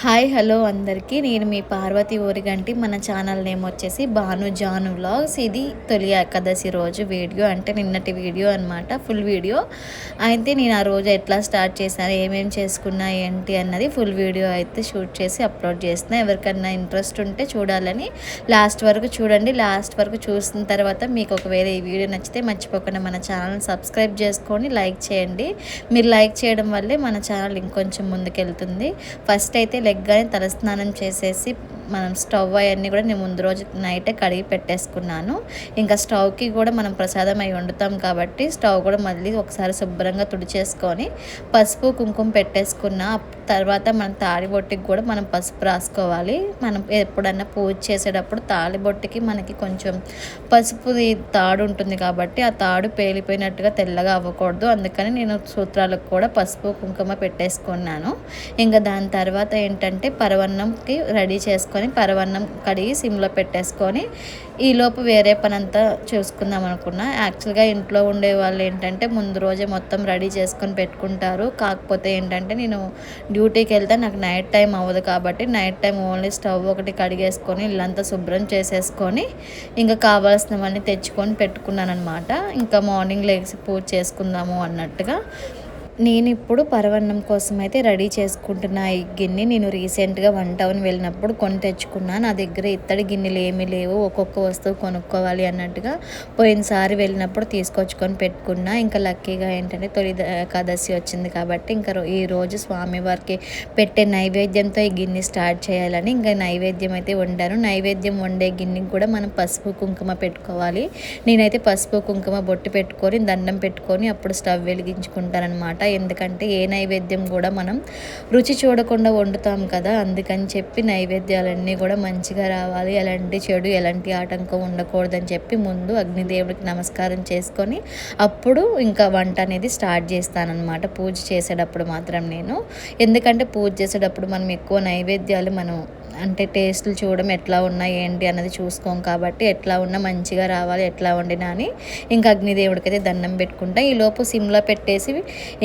Hi hello అందరికీ. నేను మీ పార్వతి ఊరిగంటి. మన ఛానల్ నేమ్ వచ్చేసి భాను జాను వ్లాగ్స్. ఇది తొలి ఏకాదశి రోజు వీడియో అంటే నిన్నటి వీడియో అనమాట ఫుల్ వీడియో. అయితే నేను ఆ రోజు ఎట్లా స్టార్ట్ చేశాను ఏమేమి చేసుకున్నా ఏంటి అన్నది ఫుల్ వీడియో అయితే షూట్ చేసి అప్లోడ్ చేస్తున్నా. ఎవరికన్నా ఇంట్రెస్ట్ ఉంటే చూడాలని లాస్ట్ వరకు చూడండి. లాస్ట్ వరకు చూసిన తర్వాత మీకు ఒకవేళ ఈ వీడియో నచ్చితే మర్చిపోకుండా మన ఛానల్ సబ్స్క్రైబ్ చేసుకొని లైక్ చేయండి. మీరు లైక్ చేయడం వల్లే మన ఛానల్ ఇంకొంచెం ముందుకెళ్తుంది. ఫస్ట్ అయితే లెగ్గానే తలస్నానం చేసేసి మనం స్టవ్ అవన్నీ కూడా నేను ముందు రోజు నైటే కడిగి పెట్టేసుకున్నాను. ఇంకా స్టవ్కి కూడా మనం ప్రసాదం అయి వండుతాం కాబట్టి స్టవ్ కూడా మళ్ళీ ఒకసారి శుభ్రంగా తుడిచేసుకొని పసుపు కుంకుమ పెట్టేసుకున్న తర్వాత మన తాళిబొట్టికి కూడా మనం పసుపు రాసుకోవాలి. మనం ఎప్పుడన్నా పూజ చేసేటప్పుడు తాళిబొట్టికి మనకి కొంచెం పసుపుది తాడు ఉంటుంది కాబట్టి ఆ తాడు పేలిపోయినట్టుగా తెల్లగా అవ్వకూడదు. అందుకని నేను సూత్రాలకు కూడా పసుపు కుంకుమ పెట్టేసుకున్నాను. ఇంకా దాని తర్వాత ఏంటంటే పరవన్నంకి రెడీ చేసుకొని పరవన్నం కడిగి సిమ్లో పెట్టేసుకొని ఈలోపు వేరే పని అంతా చూసుకుందాం అనుకున్నా. యాక్చువల్గా ఇంట్లో ఉండే వాళ్ళు ఏంటంటే ముందు రోజే మొత్తం రెడీ చేసుకొని పెట్టుకుంటారు. కాకపోతే ఏంటంటే నేను డ్యూటీకి వెళ్తే నాకు నైట్ టైం అవ్వదు కాబట్టి నైట్ టైం ఓన్లీ స్టవ్ ఒకటి కడిగేసుకొని ఇల్లంతా శుభ్రం చేసేసుకొని ఇంకా కావాల్సినవన్నీ తెచ్చుకొని పెట్టుకున్నాను అనమాట ఇంకా మార్నింగ్ లేచి పూజ చేసుకుందాము అన్నట్టుగా నేను ఇప్పుడు పరవన్నం కోసం అయితే రెడీ చేసుకుంటున్నా ఈ గిన్నె నేను రీసెంట్గా వన్ టౌన్ వెళ్ళినప్పుడు కొని తెచ్చుకున్నా. నా దగ్గర ఇత్తడి గిన్నెలు ఏమీ లేవు. ఒక్కొక్క వస్తువు కొనుక్కోవాలి అన్నట్టుగా పోయినసారి వెళ్ళినప్పుడు తీసుకొచ్చుకొని పెట్టుకున్నా. ఇంకా లక్కీగా ఏంటంటే తొలి ఏకాదశి వచ్చింది కాబట్టి ఇంకా ఈ రోజు స్వామివారికి పెట్టే నైవేద్యంతో ఈ గిన్నె స్టార్ట్ చేయాలని ఇంకా నైవేద్యం అయితే వండాను. నైవేద్యం వండే గిన్నెకి కూడా మనం పసుపు కుంకుమ పెట్టుకోవాలి. నేనైతే పసుపు కుంకుమ బొట్టు పెట్టుకొని దండం పెట్టుకొని అప్పుడు స్టవ్ వెలిగించుకుంటానమాట ఎందుకంటే ఏ నైవేద్యం కూడా మనం రుచి చూడకుండా వండుతాం కదా. అందుకని చెప్పి నైవేద్యాలన్నీ కూడా మంచిగా రావాలి. ఎలాంటి చెడు ఎలాంటి ఆటంకం ఉండకూడదని చెప్పి ముందు అగ్నిదేవుడికి నమస్కారం చేసుకొని అప్పుడు ఇంకా వంట అనేది స్టార్ట్ చేస్తానన్నమాట. పూజ చేసేటప్పుడు మాత్రం నేను. ఎందుకంటే పూజ చేసేటప్పుడు మనం ఎక్కువ నైవేద్యాలు మనం అంటే టేస్ట్లు చూడడం ఎట్లా ఉన్నాయి ఏంటి అన్నది చూసుకోం కాబట్టి ఎట్లా ఉన్నా మంచిగా రావాలి ఎట్లా వండినా అని ఇంకా అగ్నిదేవుడికి అయితే దండం పెట్టుకుంటా. ఈలోపు సిమ్లో పెట్టేసి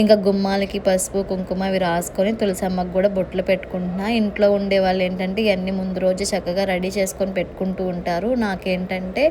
ఇంకా గుమ్మాలకి పసుపు కుంకుమ అవి రాసుకొని తులసమ్మకు కూడా బొట్లు పెట్టుకుంటున్నా. ఇంట్లో ఉండే వాళ్ళు ఏంటంటే ఇవన్నీ ముందు రోజు చక్కగా రెడీ చేసుకొని పెట్టుకుంటూ ఉంటారు. నాకేంటంటే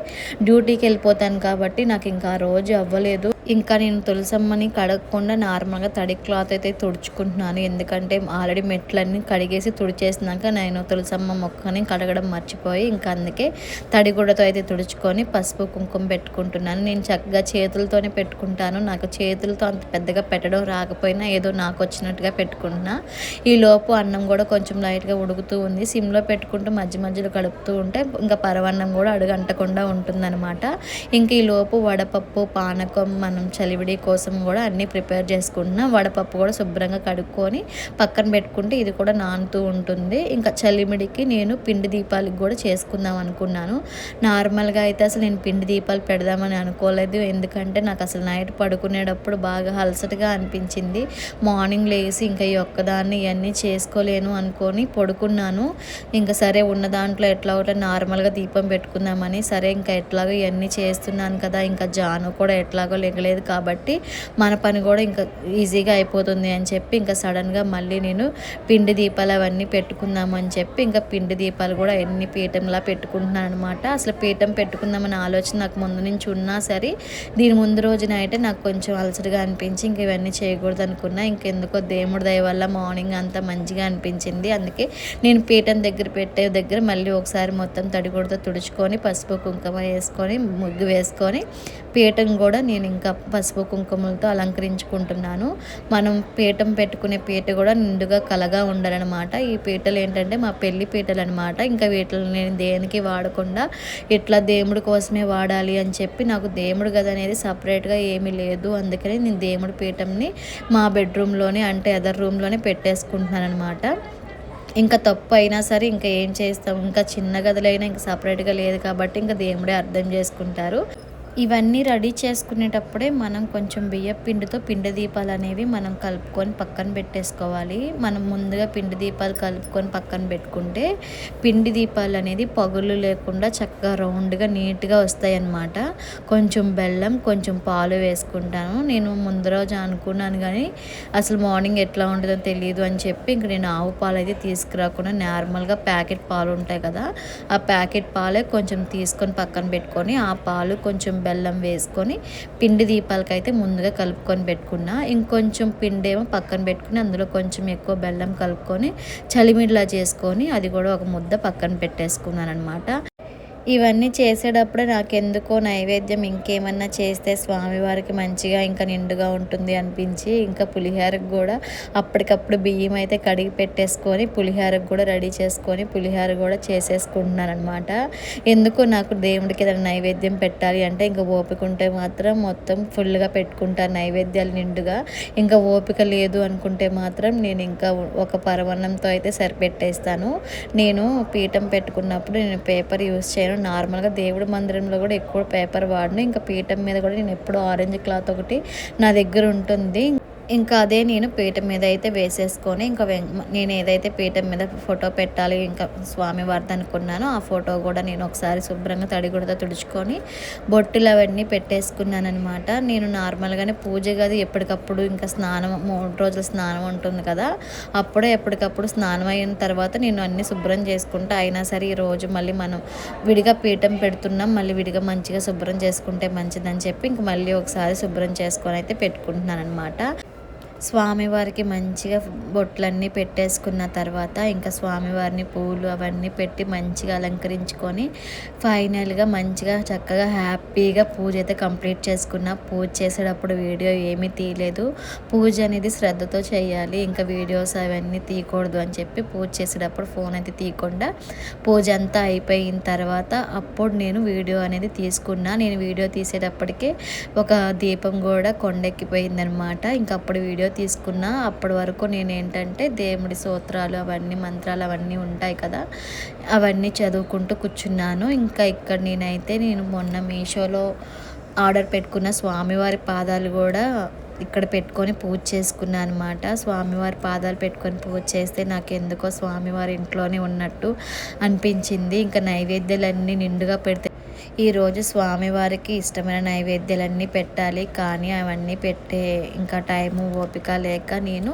డ్యూటీకి వెళ్ళిపోతాను కాబట్టి నాకు ఇంకా ఆ రోజు అవ్వలేదు. ఇంకా నేను తులసమ్మని కడగకుండా నార్మల్గా తడి క్లాత్ అయితే తుడుచుకుంటున్నాను. ఎందుకంటే ఆల్రెడీ మెట్లన్నీ కడిగేసి తుడిచేసినాక నేను తులసమ్మ మొక్కని కడగడం మర్చిపోయి ఇంకా అందుకే తడిగుడ్డతో అయితే తుడుచుకొని పసుపు కుంకుమ పెట్టుకుంటున్నాను. నేను చక్కగా చేతులతోనే పెట్టుకుంటాను. నాకు చేతులతో అంత పెద్దగా పెట్టడం రాకపోయినా ఏదో నాకు వచ్చినట్టుగా పెట్టుకుంటున్నా. ఈ లోపు అన్నం కూడా కొంచెం లైట్గా ఉడుకుతూ ఉంది. సిమ్లో పెట్టుకుంటూ మధ్య మధ్యలో కడుపుతూ ఉంటే ఇంకా పరవన్నం కూడా అడుగంటకుండా ఉంటుందన్నమాట. ఇంక ఈ లోపు వడపప్పు పానకం మనం చలివిడి కోసం కూడా అన్నీ ప్రిపేర్ చేసుకుంటున్నాం. వడపప్పు కూడా శుభ్రంగా కడుక్కొని పక్కన పెట్టుకుంటే ఇది కూడా నానుతూ ఉంటుంది. ఇంకా చలిమిడికి నేను పిండి దీపాలకు కూడా చేసుకుందాం అనుకున్నాను. నార్మల్గా అయితే అసలు నేను పిండి దీపాలు పెడదామని అనుకోలేదు. ఎందుకంటే నాకు అసలు నైట్ పడుకునేటప్పుడు బాగా అలసటగా అనిపించింది. మార్నింగ్ లేసి ఇంకా ఈ ఒక్కదాన్ని ఇవన్నీ చేసుకోలేను అనుకొని పడుకున్నాను. ఇంకా సరే ఉన్న దాంట్లో ఎట్లా ఒకటి నార్మల్గా దీపం పెట్టుకుందామని సరే ఇంకా ఎట్లాగో ఇవన్నీ చేస్తున్నాను కదా. ఇంకా జాను కూడా ఎట్లాగో లేక లేదు కాబట్టి మన పని కూడా ఇంకా ఈజీగా అయిపోతుంది అని చెప్పి ఇంకా సడన్గా మళ్ళీ నేను పిండి దీపాలు అవన్నీ పెట్టుకుందామని చెప్పి ఇంకా పిండి దీపాలు కూడా ఎన్ని పీఠంలా పెట్టుకుంటున్నాను అనమాట అసలు పీఠం పెట్టుకుందామని ఆలోచన నాకు ముందు నుంచి ఉన్నా సరే దీని ముందు రోజున అయితే నాకు కొంచెం అలసటగా అనిపించి ఇంక ఇవన్నీ చేయకూడదు అనుకున్నా. ఇంకెందుకో దేవుడి దయ వల్ల మార్నింగ్ అంతా మంచిగా అనిపించింది. అందుకే నేను పీఠం దగ్గర పెట్టే దగ్గర మళ్ళీ ఒకసారి మొత్తం తడిగుడతో తుడుచుకొని పసుపు కుంకుమ వేసుకొని ముగ్గు వేసుకొని పీఠం కూడా నేను ఇంకా పసుపు కుంకుమలతో అలంకరించుకుంటున్నాను. మనం పీఠం పెట్టుకునే పీట కూడా నిండుగా కలగా ఉండాలన్నమాట ఈ పీటలు ఏంటంటే మా పెళ్ళి పీటలు అనమాట ఇంకా వీటిని నేను దేనికి వాడకుండా ఇట్లా దేవుడి కోసమే వాడాలి అని చెప్పి నాకు దేవుడు గది అనేది సపరేట్గా ఏమీ లేదు. అందుకని నేను దేవుడి పీఠంని మా బెడ్రూమ్లోనే అంటే అదర్ రూమ్లోనే పెట్టేసుకుంటున్నాను అనమాట ఇంకా తప్పు అయినా సరే ఇంకా ఏం చేస్తాం? ఇంకా చిన్న గదులైనా ఇంకా సపరేట్గా లేదు కాబట్టి ఇంకా దేవుడే అర్థం చేసుకుంటారు. ఇవన్నీ రెడీ చేసుకునేటప్పుడే మనం కొంచెం బియ్య పిండితో పిండి దీపాలు అనేవి మనం కలుపుకొని పక్కన పెట్టేసుకోవాలి. మనం ముందుగా పిండి దీపాలు కలుపుకొని పక్కన పెట్టుకుంటే పిండి దీపాలు అనేది పగులు లేకుండా చక్కగా రౌండ్గా నీట్గా వస్తాయి అన్నమాట కొంచెం బెల్లం కొంచెం పాలు వేసుకుంటాను. నేను ముందు రోజు అనుకున్నాను కానీ అసలు మార్నింగ్ ఎట్లా ఉంటుందో తెలియదు అని చెప్పి ఇంక నేను ఆవు పాలు అయితే తీసుకురాకుండా నార్మల్గా ప్యాకెట్ పాలు ఉంటాయి కదా ఆ ప్యాకెట్ పాలే కొంచెం తీసుకొని పక్కన పెట్టుకొని ఆ పాలు కొంచెం బెల్లం వేసుకొని పిండి దీపాలకైతే అయితే ముందుగా కలుపుకొని పెట్టుకున్నా. ఇంకొంచెం పిండి ఏమో పక్కన పెట్టుకుని అందులో కొంచెం ఎక్కువ బెల్లం కలుపుకొని చలిమిడిలా చేసుకొని అది కూడా ఒక ముద్ద పక్కన పెట్టేసుకున్నాను అనమాట ఇవన్నీ చేసేటప్పుడే నాకెందుకో నైవేద్యం ఇంకేమన్నా చేస్తే స్వామివారికి మంచిగా ఇంకా నిండుగా ఉంటుంది అనిపించి ఇంకా పులిహోరకు కూడా అప్పటికప్పుడు బియ్యం అయితే కడిగి పెట్టేసుకొని పులిహోరకు కూడా రెడీ చేసుకొని పులిహోర కూడా చేసేసుకుంటున్నాను అనమాట ఎందుకో నాకు దేవుడికి ఏదైనా నైవేద్యం పెట్టాలి అంటే ఇంకా ఓపిక ఉంటే మాత్రం మొత్తం ఫుల్గా పెట్టుకుంటాను నైవేద్యాలు నిండుగా. ఇంకా ఓపిక లేదు అనుకుంటే మాత్రం నేను ఇంకా ఒక పరవన్నంతో అయితే సరిపెట్టేస్తాను. నేను పీఠం పెట్టుకున్నప్పుడు నేను పేపర్ యూస్ చేయను. నేను నార్మల్గా దేవుడి మందిరంలో కూడా ఎక్కువ పేపర్ వాడను. ఇంకా పీఠం మీద కూడా నేను ఎప్పుడు ఆరెంజ్ క్లాత్ ఒకటి నా దగ్గర ఉంటుంది. ఇంకా అదే నేను పీఠం మీద అయితే వేసేసుకొని ఇంకా నేను ఏదైతే పీఠం మీద ఫోటో పెట్టాలి ఇంకా స్వామివారిది అనుకున్నానో ఆ ఫోటో కూడా నేను ఒకసారి శుభ్రంగా తడిగుడతో తుడుచుకొని బొట్టులు అవన్నీ పెట్టేసుకున్నాను అనమాట నేను నార్మల్గానే పూజ గది ఎప్పటికప్పుడు ఇంకా స్నానం మూడు రోజుల స్నానం ఉంటుంది కదా అప్పుడే ఎప్పటికప్పుడు స్నానం అయిన తర్వాత నేను అన్నీ శుభ్రం చేసుకుంటా. అయినా సరే ఈరోజు మళ్ళీ మనం విడిగా పీఠం పెడుతున్నాం మళ్ళీ విడిగా మంచిగా శుభ్రం చేసుకుంటే మంచిదని చెప్పి ఇంక మళ్ళీ ఒకసారి శుభ్రం చేసుకొని అయితే పెట్టుకుంటున్నాను అనమాట స్వామివారికి మంచిగా బొట్లన్నీ పెట్టేసుకున్న తర్వాత ఇంకా స్వామివారిని పూలు అవన్నీ పెట్టి మంచిగా అలంకరించుకొని ఫైనల్గా మంచిగా చక్కగా హ్యాపీగా పూజ అయితే కంప్లీట్ చేసుకున్న. పూజ చేసేటప్పుడు వీడియో ఏమీ తీయలేదు. పూజ అనేది శ్రద్ధతో చేయాలి. ఇంకా వీడియోస్ అవన్నీ తీయకూడదు అని చెప్పి పూజ చేసేటప్పుడు ఫోన్ అయితే తీయకుండా పూజ అంతా అయిపోయిన తర్వాత అప్పుడు నేను వీడియో అనేది తీసుకున్నా. నేను వీడియో తీసేటప్పటికే ఒక దీపం కూడా కొండెక్కిపోయిందనమాట. ఇంకా అప్పుడు వీడియో తీసుకున్నా అప్పటి వరకు నేను ఏంటంటే దేవుడి సూత్రాలు అవన్నీ మంత్రాలు అవన్నీ ఉంటాయి కదా అవన్నీ చదువుకుంటూ కూర్చున్నాను. ఇంకా ఇక్కడ నేనైతే నేను మొన్న మీషోలో ఆర్డర్ పెట్టుకున్న స్వామివారి పాదాలు కూడా ఇక్కడ పెట్టుకొని పూజ చేసుకున్నాను అనమాట స్వామివారి పాదాలు పెట్టుకొని పూజ చేస్తే నాకు ఎందుకో స్వామివారి ఇంట్లోనే ఉన్నట్టు అనిపించింది. ఇంకా నైవేద్యాలన్నీ నిండుగా పెడితే ఈరోజు స్వామివారికి ఇష్టమైన నైవేద్యాలన్నీ పెట్టాలి. కానీ అవన్నీ పెట్టే ఇంకా టైము ఓపిక లేక నేను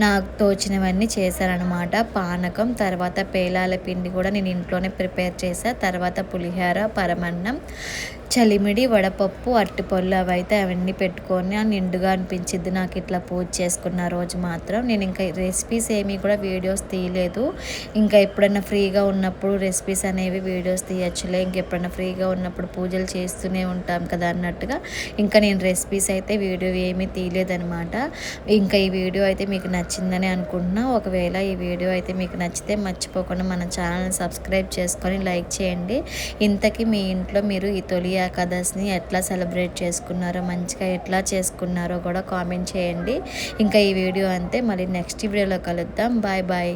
నాకు తోచినవన్నీ చేశానమాట పానకం తర్వాత పేలాల పిండి కూడా నేను ఇంట్లోనే ప్రిపేర్ చేశాను తర్వాత పులిహోర పరమన్నం చలిమిడి వడపప్పు అరటిపళ్ళు అవి అయితే అవన్నీ పెట్టుకొని నిండుగా అనిపించింది నాకు ఇట్లా పూజ చేసుకున్న రోజు మాత్రం నేను ఇంకా రెసిపీస్ ఏమీ కూడా వీడియోస్ తీయలేదు. ఇంకా ఎప్పుడైనా ఫ్రీగా ఉన్నప్పుడు రెసిపీస్ అనేవి వీడియోస్ తీయచ్చులే. ఇంకెప్పుడైనా ఫ్రీగా ఉన్నప్పుడు పూజలు చేస్తూనే ఉంటాం కదా అన్నట్టుగా ఇంకా నేను రెసిపీస్ అయితే వీడియో ఏమీ తీయలేదనమాట ఇంకా ఈ వీడియో అయితే మీకు నచ్చిందని అనుకుంటున్నా. ఒకవేళ ఈ వీడియో అయితే మీకు నచ్చితే మర్చిపోకుండా మన ఛానల్ని సబ్స్క్రైబ్ చేసుకొని లైక్ చేయండి. ఇంతకీ మీ ఇంట్లో మీరు ఈ తొలి ఏకాదశిని ఎట్లా సెలబ్రేట్ చేసుకున్నారో మంచిగా ఎట్లా చేసుకున్నారో కూడా కామెంట్ చేయండి. ఇంకా ఈ వీడియో అంతే. మళ్ళీ నెక్స్ట్ వీడియోలో కలుద్దాం. Bye bye.